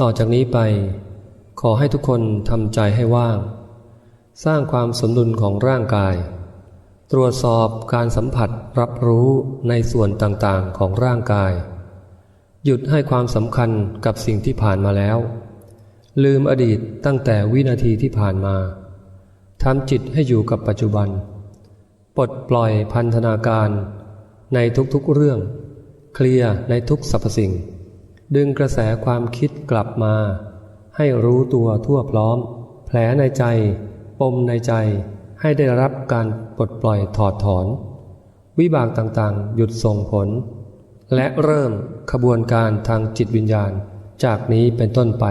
ต่อจากนี้ไป ขอให้ทุกคนทำใจให้ว่าง สร้างความสมดุลของร่างกาย ตรวจสอบการสัมผัสรับรู้ในส่วนต่างๆของร่างกาย หยุดให้ความสำคัญกับสิ่งที่ผ่านมาแล้ว ลืมอดีตตั้งแต่วินาทีที่ผ่านมาทำจิตให้อยู่กับปัจจุบัน ปลดปล่อยพันธนาการในทุกๆเรื่อง เคลียร์ในทุกสรรพสิ่ง ดึงกระแสความคิดกลับมา ให้รู้ตัวทั่วพร้อม แผลในใจ ปมในใจ ให้ได้รับการปลดปล่อยถอดถอน วิบากต่างๆ หยุดส่งผล และเริ่มขบวนการทางจิตวิญญาณ จากนี้เป็นต้นไป